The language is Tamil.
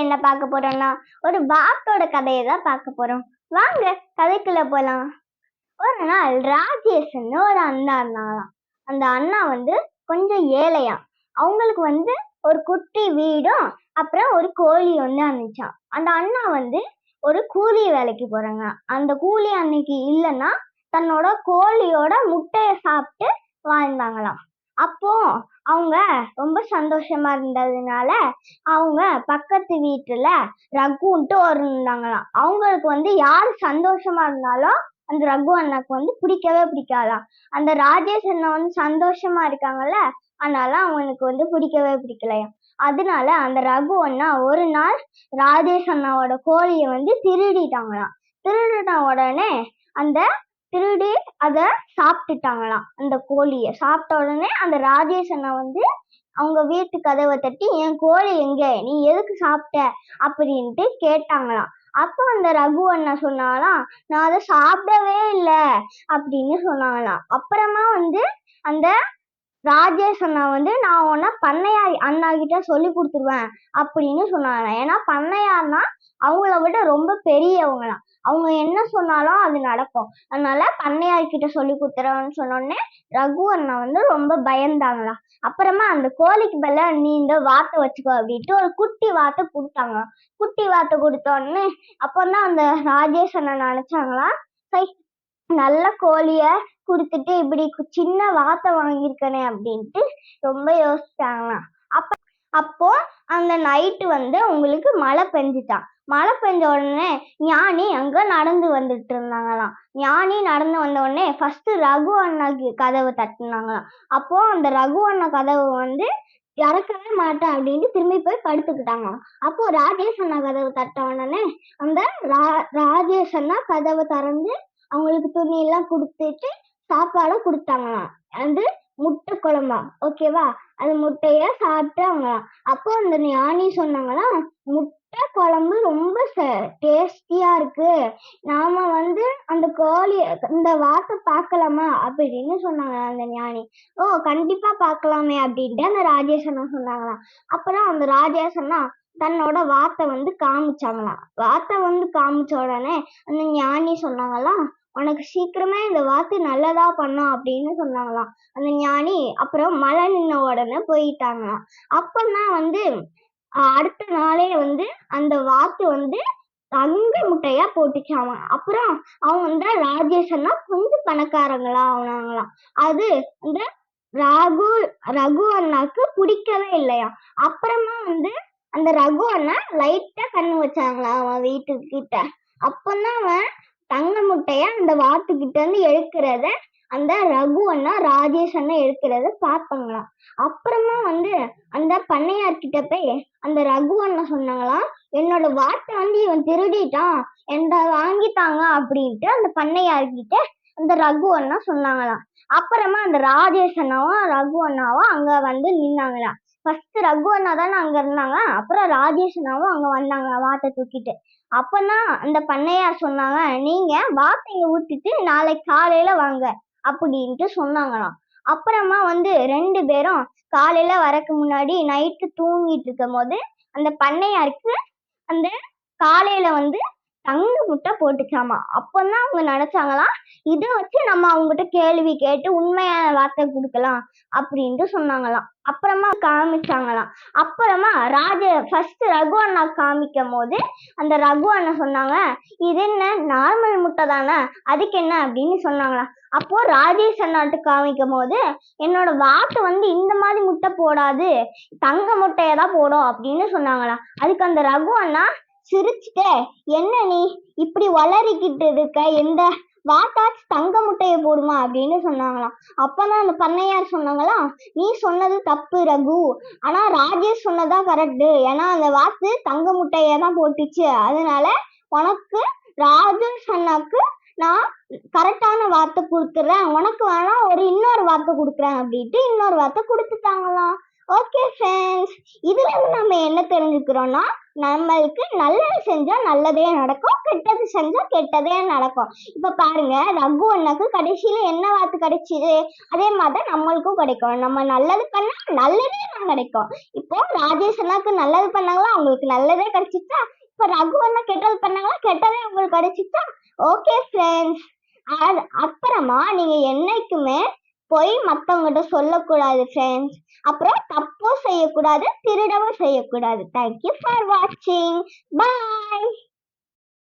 என்ன பார்க்க போறோம்னா ஒரு வாத்தோட கதையை தான் பார்க்க போறோம். வாங்க கதைக்குள்ள போலாம். ஒரு நாள் ராஜேஷ்னு ஒரு அண்ணா இருந்தாங்களாம் அந்த அண்ணா வந்து கொஞ்சம் ஏழையா அவங்களுக்கு வந்து ஒரு குட்டி வீடும் அப்புறம் ஒரு கோழி வந்து அனுப்பிச்சான் அந்த அண்ணா வந்து ஒரு கூலி வேலைக்கு போறாங்க. அந்த கூலி அன்னைக்கு இல்லைன்னா தன்னோட கோழியோட முட்டையை சாப்பிட்டு வாழ்ந்தாங்களாம். அப்போ அவங்க ரொம்ப சந்தோஷமா இருந்ததுனால அவங்க பக்கத்து வீட்டுல ரகுன்ட்டு ஒரு இருந்தாங்களாம். அவங்களுக்கு வந்து யார் சந்தோஷமா இருந்தாலும் அந்த ரகு அண்ணாக்கு வந்து பிடிக்கவே பிடிக்காதாம். அந்த ராஜேஷ் அண்ணா வந்து சந்தோஷமா இருக்காங்கல்ல அதனால அவனுக்கு வந்து பிடிக்கவே பிடிக்கலையாம். அதனால அந்த ரகு அண்ணா ஒரு நாள் ராஜேஷ் அண்ணாவோட கோழியை வந்து திருடிட்டாங்களாம். திருடின உடனே அந்த திருடி அதை சாப்பிட்டுட்டாங்களாம் அந்த கோழியை. சாப்பிட்ட உடனே அந்த ராஜேஷ் அண்ணா வந்து அவங்க வீட்டு கதவை தட்டி என் கோழி எங்க? நீ எதுக்கு சாப்பிட்ட? அப்படின்ட்டு கேட்டாங்களாம். அப்போ அந்த ரகு அண்ணா சொன்னாலாம் நான் அதை சாப்பிடவே இல்லை. அப்படின்னு சொன்னாங்களாம். அப்புறமா வந்து அந்த ராஜேஷ் அண்ணா வந்து நான் உன்ன பண்ணையார் அண்ணா கிட்ட சொல்லி கொடுத்துருவேன் அப்படின்னு சொன்னாங்க. ஏன்னா பண்ணையார்னா அவங்கள விட ரொம்ப பெரியவங்களாம். அவங்க என்ன சொன்னாலும் அது நடக்கும். அதனால பண்ணையார் கிட்ட சொல்லி கொடுத்துறேன்னு சொன்னோடனே ரகு அண்ணா வந்து ரொம்ப பயந்தாங்களாம் அப்புறமா அந்த கோழிக்கு பதில நீ இந்த வாத்தை வச்சுக்கோ அப்படின்ட்டு ஒரு குட்டி வாத்தை கொடுத்தாங்க. குட்டி வாத்தை கொடுத்தோடனே அப்போதான் அந்த ராஜேஷ் அண்ணா நினைச்சாங்களா சை நல்ல கோழிய கொடுத்துட்டு இப்படி கு- சின்ன வாத்தை வாங்கியிருக்கனே அப்படின்ட்டு ரொம்ப யோசிச்சாங்களாம். அப்ப அப்போ அந்த நைட்டு வந்து உங்களுக்கு மழை பெஞ்சிட்டான் மழை பெஞ்ச உடனே ஞானி அங்க நடந்து வந்துட்டு இருந்தாங்களாம். ஞானி நடந்து வந்த உடனே ஃபர்ஸ்ட் ரகு அண்ணாக்கு கதவு தட்டினாங்களாம். அப்போ அந்த ரகு அண்ணா கதவு வந்து இறக்கவே மாட்டேன் அப்படின்ட்டு திரும்பி போய் படுத்துக்கிட்டாங்களாம். அப்போ ராஜேஷ் அண்ணா கதவு தட்ட உடனே அந்த ரா ராஜேஷ் அண்ணா கதவை திறந்து அவங்களுக்கு துணி எல்லாம் கொடுத்துட்டு சாப்பாடு கொடுத்தாங்களாம். அது முட்டை குழம்பா ஓகேவா அது முட்டைய சாப்பிட்டாங்களாம். அப்போ அந்த ஞானி சொன்னாங்களாம் முட்டை குழம்பு ரொம்ப டேஸ்டியா இருக்கு. நாம வந்து அந்த கோழி இந்த வாத்தை பார்க்கலாமா? அப்படின்னு சொன்னாங்க அந்த ஞானி. ஓ கண்டிப்பா பார்க்கலாமே அப்படின்ட்டு அந்த ராஜேஷ் சொன்னாங்களாம். அப்புறம் அந்த ராஜேசனா தன்னோட வாத்தை வந்து காமிச்சாங்களாம். வாத்தை வந்து காமிச்ச உடனே அந்த ஞானி சொன்னாங்களாம் உனக்கு சீக்கிரமே இந்த வாத்து நல்லதா பண்ணும் அப்படின்னு சொன்னாங்களாம். அந்த ஞானி அப்புறம் மழை நின்ன உடனே போயிட்டாங்களாம். அப்பதான் வந்து அடுத்த நாளே வந்து அந்த வாத்து வந்து தங்க முட்டையா போட்டுச்சாமா அப்புறம் அவங்க வந்து ராஜேஷன்னா கொஞ்சம் பணக்காரங்களா ஆனாங்களாம். அது இந்த ராகு ரகு அண்ணாக்கு பிடிக்கவே இல்லையா அப்புறமா வந்து அந்த ரகு அண்ணா லைட்டா கண்ணு வச்சாங்களா அவன் வீட்டுக்கிட்ட. அப்பதான் அவன் தங்க முட்டைய அந்த வாத்துக்கிட்ட இருந்து எடுக்கிறத அந்த ரகு அண்ணா ராஜேஷ் அண்ணா எடுக்கிறத பார்த்தாங்களாம் அப்புறமா வந்து அந்த பண்ணையார்கிட்ட போய் அந்த ரகு அண்ணா சொன்னாங்களாம் என்னோட வாட்டை வந்து இவன் திருடிட்டான் என்ன வாங்கிட்டாங்க அப்படின்ட்டு அந்த பண்ணையார்கிட்ட அந்த ரகு அண்ணா சொன்னாங்களாம். அப்புறமா அந்த ராஜேஷ் அண்ணாவும் ரகு அண்ணாவும் அங்க வந்து நின்னாங்களாம். ஃபர்ஸ்ட் ரகு அண்ணா தானே அங்க இருந்தாங்க. அப்புறம் ராஜேஷ் அண்ணாவும் அங்க வந்தாங்க வாட்டை தூக்கிட்டு. அப்பதான் அந்த பண்ணையார் சொன்னாங்க நீங்க வாட்டை இங்க ஊத்திட்டு நாளைக்கு காலையில வாங்க அப்படின்ட்டு சொன்னாங்களாம். அப்புறமா வந்து ரெண்டு பேரும் காலையில வரக்கு முன்னாடி நைட்டு தூங்கிட்டு இருக்கும் போது அந்த பண்ணையாருக்கு அந்த காலையில வந்து தங்க முட்டை போட்டுச்சாமா. அப்பதான் அவங்க நினைச்சாங்களாம் இதை வச்சு நம்ம அவங்ககிட்ட கேள்வி கேட்டு உண்மையான வார்த்தை கொடுக்கலாம் அப்படின்ட்டு சொன்னாங்களாம். அப்புறமா காமிச்சாங்களாம். அப்புறமா ராஜ ஃபர்ஸ்ட் ரகு அண்ணா காமிக்கும் போது அந்த ரகு அண்ணா சொன்னாங்க இது என்ன நார்மல் முட்டை தானே அதுக்கு என்ன அப்படின்னு சொன்னாங்களாம். அப்போ ராஜேஷ் அண்ணாட்டு காமிக்கும் போது என்னோட வாக்கு வந்து இந்த மாதிரி முட்டை போடாது தங்க முட்டையை தான் போடும் அப்படின்னு சொன்னாங்களாம். அதுக்கு அந்த ரகு அண்ணா சிரிச்சுட்டே. என்ன நீ இப்படி வளரிக்கிட்டு இருக்க எந்த வாட்டாச்சு தங்க முட்டையை போடுமா? அப்படின்னு சொன்னாங்களாம். அப்பதான் அந்த பண்ணையார் சொன்னாங்களாம் நீ சொன்னது தப்பு ரகு. ஆனா ராஜேஷ் சொன்னதான் கரெக்டு ஏன்னா அந்த வாத்து தங்க முட்டையை தான் போட்டுச்சு. அதனால உனக்கு ராஜேஷ் சொன்னாக்கு நான் கரெக்டான வார்த்தை கொடுத்துட்றேன் உனக்கு வேணா ஒரு இன்னொரு வார்த்தை கொடுக்குறேன் அப்படின்ட்டு இன்னொரு வார்த்தை கொடுத்துட்டாங்களாம். ஓகே ஃப்ரெண்ட்ஸ் இதுல நம்ம என்ன தெரிஞ்சுக்கிறோம்னா நம்மளுக்கு நல்லது செஞ்சா நல்லதே நடக்கும் கெட்டது செஞ்சா கெட்டதே நடக்கும். இப்ப பாருங்க ரகு அண்ணாக்கு கடைசியில என்ன வார்த்தை கிடைச்சிது? அதே மாதிரி நம்மளுக்கும் கிடைக்கும் நம்ம நல்லது பண்ணா நல்லதே நம்ம கிடைக்கும். இப்போ ராஜேஷ் அண்ணாக்கு நல்லது பண்ணாங்களா? அவங்களுக்கு நல்லதே கிடைச்சிச்சா? இப்ப ரகு அண்ணா கெட்டது பண்ணாங்களா? கெட்டதே அவங்களுக்கு கிடைச்சிச்சா? ஓகே ஃப்ரெண்ட்ஸ் அப்புறமா நீங்க என்னைக்குமே போய் மத்தவங்ககிட்ட சொல்லக்கூடாது ஃப்ரெண்ட்ஸ் அப்புறம் தப்பும் செய்யக்கூடாது திருடவும் செய்யக்கூடாது. தேங்க்யூ ஃபார் வாட்சிங் பாய்